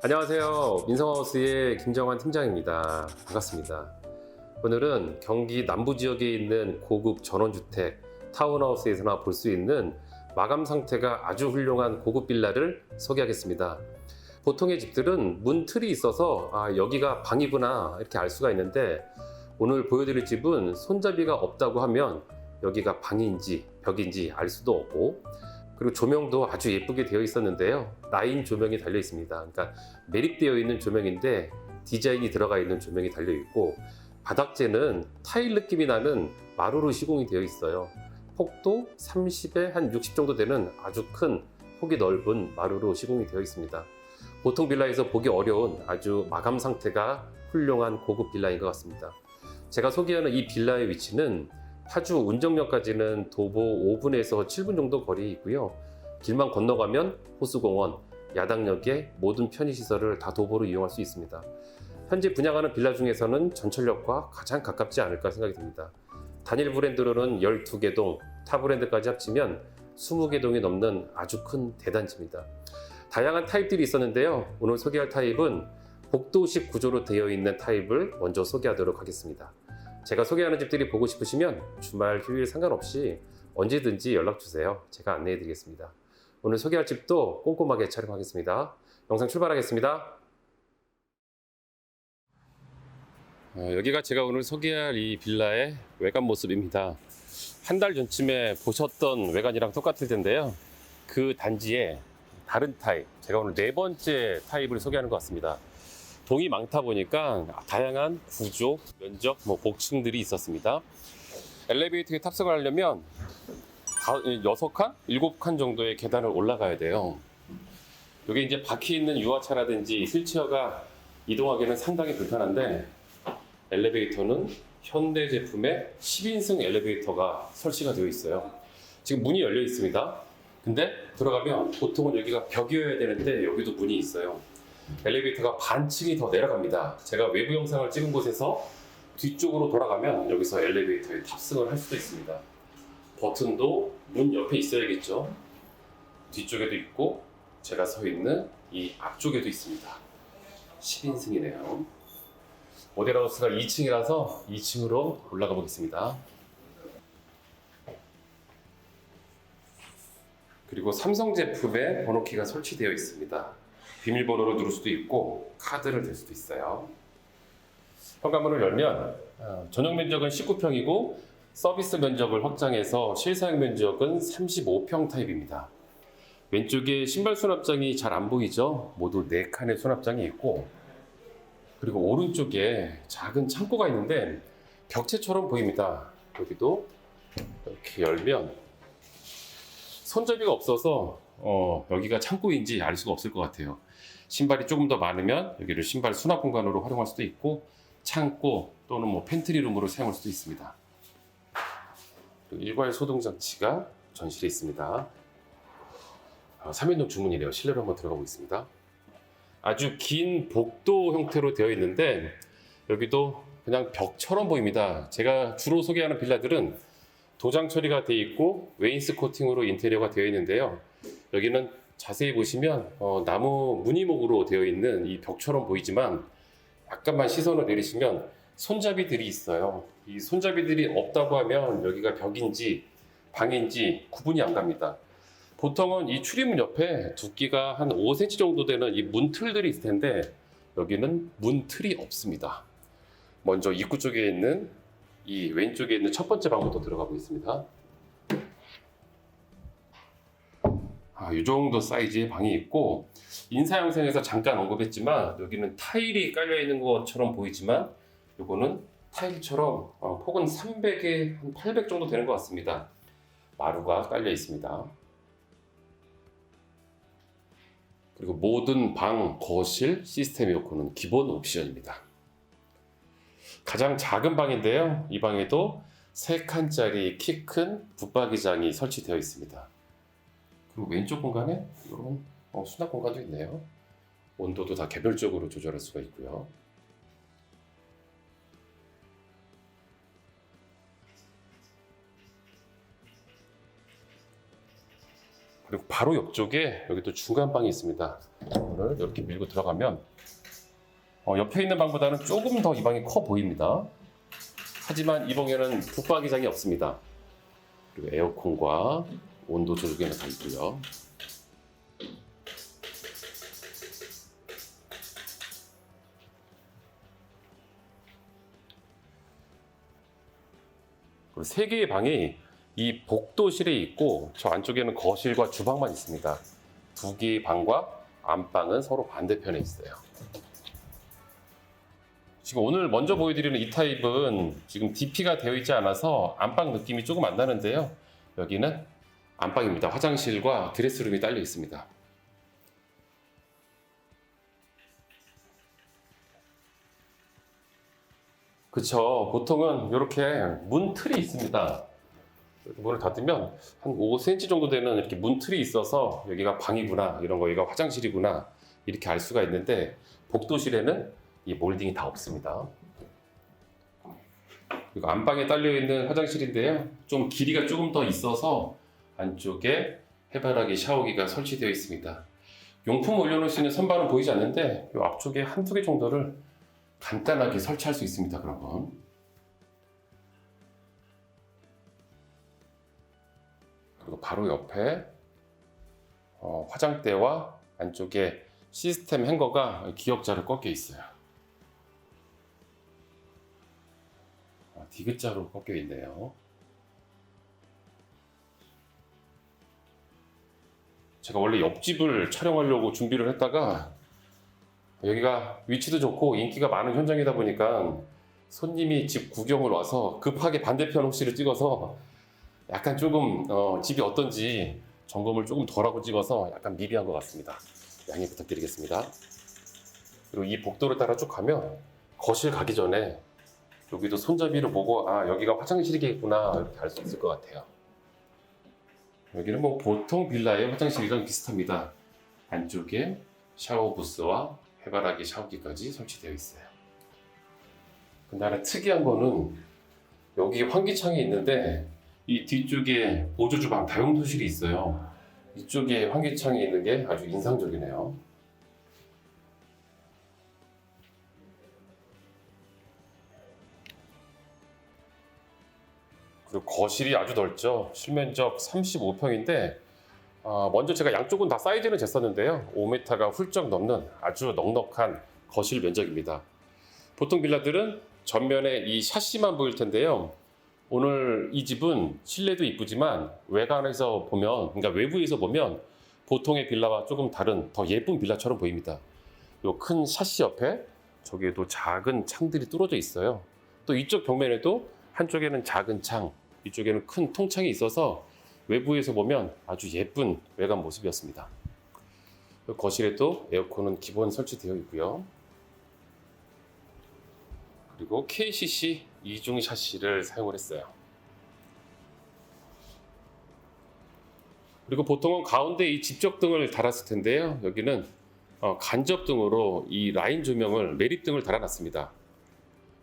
안녕하세요. 민성하우스의 김정환 팀장입니다. 반갑습니다. 오늘은 경기 남부 지역에 있는 고급 전원주택 타운하우스에서나 볼 수 있는 마감 상태가 아주 훌륭한 고급 빌라를 소개하겠습니다. 보통의 집들은 문 틀이 있어서 아, 여기가 방이구나 이렇게 알 수가 있는데 오늘 보여드릴 집은 손잡이가 없다고 하면 여기가 방인지 벽인지 알 수도 없고 그리고 조명도 아주 예쁘게 되어 있었는데요. 라인 조명이 달려 있습니다. 그러니까 매립되어 있는 조명인데 디자인이 들어가 있는 조명이 달려 있고 바닥재는 타일 느낌이 나는 마루로 시공이 되어 있어요. 폭도 30에 한 60 정도 되는 아주 큰 폭이 넓은 마루로 시공이 되어 있습니다. 보통 빌라에서 보기 어려운 아주 마감 상태가 훌륭한 고급 빌라인 것 같습니다. 제가 소개하는 이 빌라의 위치는 파주 운정역까지는 도보 5분에서 7분 정도 거리에 있고요. 길만 건너가면 호수공원, 야당역의 모든 편의시설을 다 도보로 이용할 수 있습니다. 현재 분양하는 빌라 중에서는 전철역과 가장 가깝지 않을까 생각이 듭니다. 단일 브랜드로는 12개 동, 타 브랜드까지 합치면 20개 동이 넘는 아주 큰 대단지입니다. 다양한 타입들이 있었는데요. 오늘 소개할 타입은 복도식 구조로 되어 있는 타입을 먼저 소개하도록 하겠습니다. 제가 소개하는 집들이 보고 싶으시면 주말 휴일 상관없이 언제든지 연락 주세요. 제가 안내해 드리겠습니다. 오늘 소개할 집도 꼼꼼하게 촬영하겠습니다. 영상 출발하겠습니다. 어, 여기가 제가 오늘 소개할 이 빌라의 외관 모습입니다. 한 달 전쯤에 보셨던 외관이랑 똑같을 텐데요. 그 단지에 다른 타입, 제가 오늘 네 번째 타입을 소개하는 것 같습니다. 동이 많다 보니까 다양한 구조, 면적, 뭐 복층들이 있었습니다. 엘리베이터에 탑승을 하려면 다, 6칸? 7칸 정도의 계단을 올라가야 돼요. 여기 이제 박혀 있는 유아차라든지 휠체어가 이동하기는 상당히 불편한데 엘리베이터는 현대 제품의 10인승 엘리베이터가 설치가 되어 있어요. 지금 문이 열려 있습니다. 근데 들어가면 보통은 여기가 벽이어야 되는데 여기도 문이 있어요. 엘리베이터가 반층이 더 내려갑니다. 제가 외부 영상을 찍은 곳에서 뒤쪽으로 돌아가면 여기서 엘리베이터에 탑승을 할 수도 있습니다. 버튼도 문 옆에 있어야겠죠. 뒤쪽에도 있고 제가 서 있는 이 앞쪽에도 있습니다. 10인승이네요. 모델하우스가 2층이라서 2층으로 올라가 보겠습니다. 그리고 삼성 제품의 번호키가 설치되어 있습니다. 비밀번호를 누를 수도 있고 카드를 댈 수도 있어요. 현관문을 열면 어, 전용 면적은 19평이고 서비스 면적을 확장해서 실사용 면적은 35평 타입입니다. 왼쪽에 신발 수납장이 잘 안 보이죠? 모두 4칸의 수납장이 있고 그리고 오른쪽에 작은 창고가 있는데 벽체처럼 보입니다. 여기도 이렇게 열면 손잡이가 없어서 어, 여기가 창고인지 알 수가 없을 것 같아요. 신발이 조금 더 많으면 여기를 신발 수납 공간으로 활용할 수도 있고 창고 또는 뭐 팬트리룸으로 사용할 수도 있습니다. 일괄 소등 장치가 전실에 있습니다. 아, 3인용 주문이래요. 실내로 한번 들어가 보겠습니다. 아주 긴 복도 형태로 되어 있는데 여기도 그냥 벽처럼 보입니다. 제가 주로 소개하는 빌라들은 도장 처리가 되어 있고 웨인스 코팅으로 인테리어가 되어 있는데요. 여기는 자세히 보시면 어, 나무 무늬목으로 되어 있는 이 벽처럼 보이지만 약간만 시선을 내리시면 손잡이들이 있어요. 이 손잡이들이 없다고 하면 여기가 벽인지 방인지 구분이 안 갑니다. 보통은 이 출입문 옆에 두께가 한 5cm 정도 되는 이 문틀들이 있을 텐데 여기는 문틀이 없습니다. 먼저 입구 쪽에 있는 이 왼쪽에 있는 첫 번째 방부터 들어가 보겠습니다. 아, 이 정도 사이즈의 방이 있고 인사 영상에서 잠깐 언급했지만 여기는 타일이 깔려 있는 것처럼 보이지만 이거는 타일처럼 어, 폭은 300에 한 800 정도 되는 것 같습니다. 마루가 깔려 있습니다. 그리고 모든 방, 거실, 시스템 에어컨은 기본 옵션입니다. 가장 작은 방인데요. 이 방에도 3칸짜리 키 큰 붙박이장이 설치되어 있습니다. 그리고 왼쪽 공간에 이런 어, 수납 공간도 있네요. 온도도 다 개별적으로 조절할 수가 있고요. 그리고 바로 옆쪽에 여기 또 중간 방이 있습니다. 이거를 이렇게 밀고 들어가면 어, 옆에 있는 방보다는 조금 더 이 방이 커 보입니다. 하지만 이 방에는 붙박이장이 없습니다. 그리고 에어컨과 온도 조절기가 다 있고요. 그리고 세 개의 방이 이 복도실에 있고 저 안쪽에는 거실과 주방만 있습니다. 두 개의 방과 안방은 서로 반대편에 있어요. 지금 오늘 먼저 보여드리는 이 타입은 지금 DP가 되어 있지 않아서 안방 느낌이 조금 안 나는데요. 여기는 안방입니다. 화장실과 드레스룸이 딸려 있습니다. 그쵸. 보통은 이렇게 문틀이 있습니다. 문을 닫으면 한 5cm 정도 되는 이렇게 문틀이 있어서 여기가 방이구나, 이런 거, 여기가 화장실이구나, 이렇게 알 수가 있는데, 복도실에는 이 몰딩이 다 없습니다. 그리고 안방에 딸려있는 화장실인데요. 좀 길이가 조금 더 있어서 안쪽에 해바라기 샤워기가 설치되어 있습니다. 용품 올려놓을 수 있는 선반은 보이지 않는데, 이 앞쪽에 한두 개 정도를 간단하게 설치할 수 있습니다. 그러면 그리고 바로 옆에 어, 화장대와 안쪽에 시스템 행거가 기역자로 꺾여 있어요. 아, 디귿자로 꺾여 있네요. 제가 원래 옆집을 촬영하려고 준비를 했다가 여기가 위치도 좋고 인기가 많은 현장이다 보니까 손님이 집 구경을 와서 급하게 반대편 혹시를 찍어서 약간 조금 어, 집이 어떤지 점검을 조금 덜하고 찍어서 약간 미비한 것 같습니다. 양해 부탁드리겠습니다. 그리고 이 복도를 따라 쭉 가면 거실 가기 전에 여기도 손잡이를 보고 아 여기가 화장실이겠구나 이렇게 알 수 있을 것 같아요. 여기는 뭐 보통 빌라의 화장실이랑 비슷합니다. 안쪽에 샤워 부스와 해바라기 샤워기까지 설치되어 있어요. 근데 하나 특이한 거는 여기 환기창이 있는데 이 뒤쪽에 보조 주방 다용도실이 있어요. 이쪽에 환기창이 있는 게 아주 인상적이네요. 그리고 거실이 아주 넓죠. 실면적 35평인데 어, 먼저 제가 양쪽은 다 사이즈는 쟀었는데요. 5m가 훌쩍 넘는 아주 넉넉한 거실 면적입니다. 보통 빌라들은 전면에 이 샤시만 보일 텐데요. 오늘 이 집은 실내도 이쁘지만 외관에서 보면, 그러니까 외부에서 보면 보통의 빌라와 조금 다른 더 예쁜 빌라처럼 보입니다. 요 큰 샤시 옆에 저기에도 작은 창들이 뚫어져 있어요. 또 이쪽 벽면에도 한쪽에는 작은 창, 이쪽에는 큰 통창이 있어서 외부에서 보면 아주 예쁜 외관 모습이었습니다. 거실에도 에어컨은 기본 설치되어 있고요. 그리고 KCC 이중 샤시를 사용을 했어요. 그리고 보통은 가운데 이 집적등을 달았을 텐데요. 여기는 어, 간접등으로 이 라인 조명을 매립등을 달아놨습니다.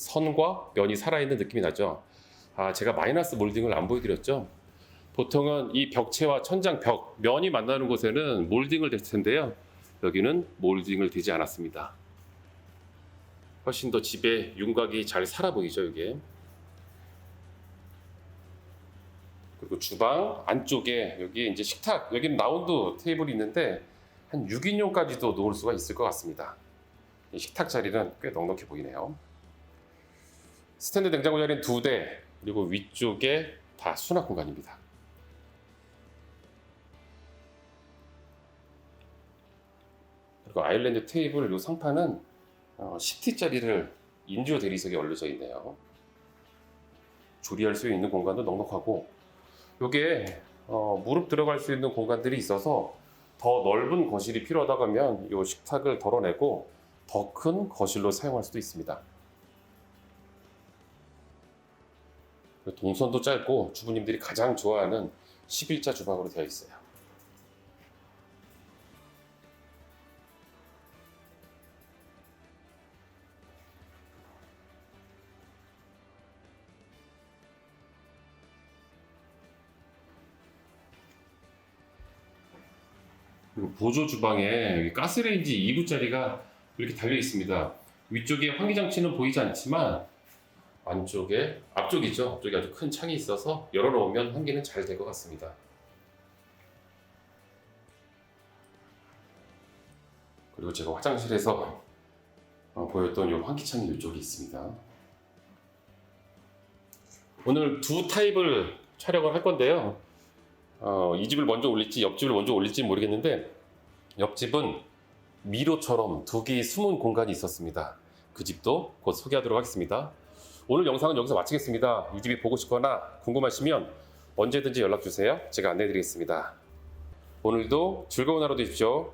선과 면이 살아있는 느낌이 나죠. 아, 제가 마이너스 몰딩을 안 보여드렸죠. 보통은 이 벽체와 천장 벽 면이 만나는 곳에는 몰딩을 댈 텐데요. 여기는 몰딩을 되지 않았습니다. 훨씬 더 집에 윤곽이 잘 살아 보이죠, 이게. 그리고 주방 안쪽에 여기 이제 식탁, 여기는 라운드 테이블이 있는데 한 6인용까지도 놓을 수가 있을 것 같습니다. 이 식탁 자리는 꽤 넉넉해 보이네요. 스탠드 냉장고 자리는 두 대, 그리고 위쪽에 다 수납 공간입니다. 그리고 아일랜드 테이블 이 상판은 어, 10T짜리를 인듀어 대리석에 올려져 있네요. 조리할 수 있는 공간도 넉넉하고 이게 어, 무릎 들어갈 수 있는 공간들이 있어서 더 넓은 거실이 필요하다고 하면 이 식탁을 덜어내고 더 큰 거실로 사용할 수도 있습니다. 동선도 짧고 주부님들이 가장 좋아하는 11자 주방으로 되어 있어요. 그리고 보조 주방에 가스레인지 2구짜리가 이렇게 달려 있습니다. 위쪽에 환기장치는 보이지 않지만 안쪽에 앞쪽이죠. 앞쪽에 아주 큰 창이 있어서 열어놓으면 환기는 잘 될 것 같습니다. 그리고 제가 화장실에서 어, 보였던 이 환기창이 이쪽에 있습니다. 오늘 두 타입을 촬영을 할 건데요. 어, 이 집을 먼저 올릴지 옆집을 먼저 올릴지 모르겠는데 옆집은 미로처럼 두 개의 숨은 공간이 있었습니다. 그 집도 곧 소개하도록 하겠습니다. 오늘 영상은 여기서 마치겠습니다. 이 집이 보고 싶거나 궁금하시면 언제든지 연락 주세요. 제가 안내 드리겠습니다. 오늘도 즐거운 하루 되십시오.